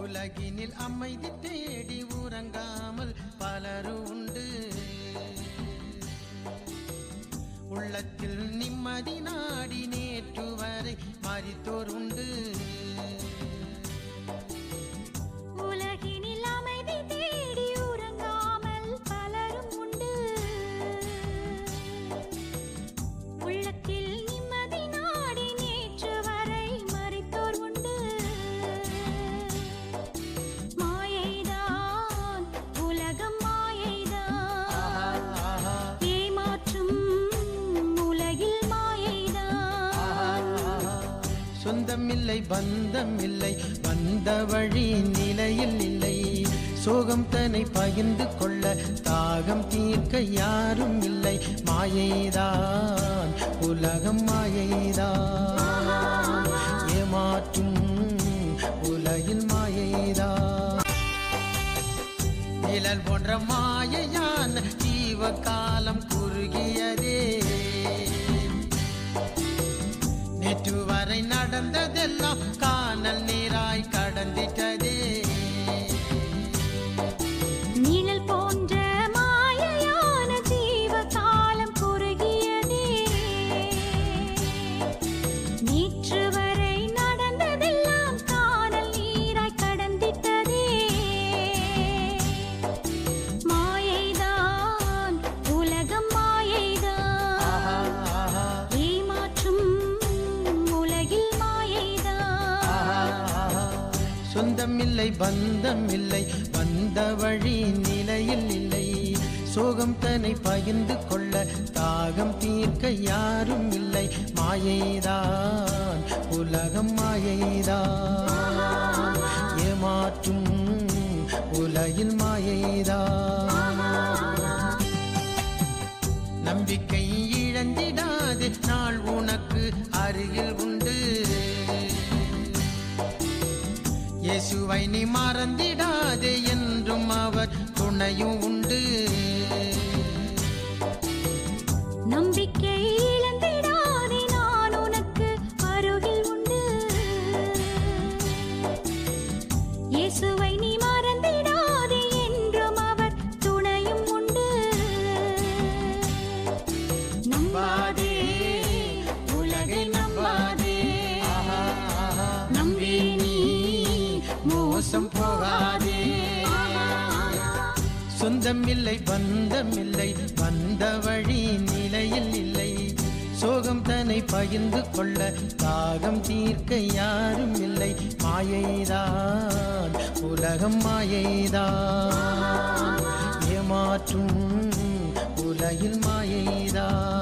உலகினில் அமைதி தேடி உறங்காமல் பலரு உண்டு. உள்ளத்தில் நிம்மதி நாடி நேற்று வரை மறித்தோர் சொந்தம் இல்லை பந்தம் இல்லை வந்த வழி நிலையில் இல்லை. சோகம் தன்னை பகிர்ந்து கொள்ள தாகம் தீர்க்க யாரும் இல்லை. மாயைதான் உலகம் மாயைதான். ஏமாற்றும் உலகில் மாயைதான். நிழல் போன்ற மாயையான் ஜீவ நடந்ததெல்லாம் காணல் நீராய் கடந்திட்டதே சொந்தமில்லை பந்தமில்லை வந்த வழி நிலையில் இல்லை. சோகம் தன்னை பகிர்ந்து கொள்ள தாகம் தீர்க்க யாரும் இல்லை. மாயைதான் உலகம் மாயைதான். ஏமாற்றும் உலகில் மாயைதான். நம்பிக்கை இழந்திடாது நாள் உனக்கு அருகில் இயேசுவை நீ மறந்திடாதே என்றும் அவர் துணையும் மோசம் போகாதே. சொந்தம் இல்லை பந்தம் இல்லை வந்த வழி நிலையில் இல்லை. சோகம் தன்னை பகிர்ந்து கொள்ள தாகம் தீர்க்க யாரும் இல்லை. மாயைதான் உலகம் மாயைதான். ஏமாற்றும் உலகில் மாயைதான்.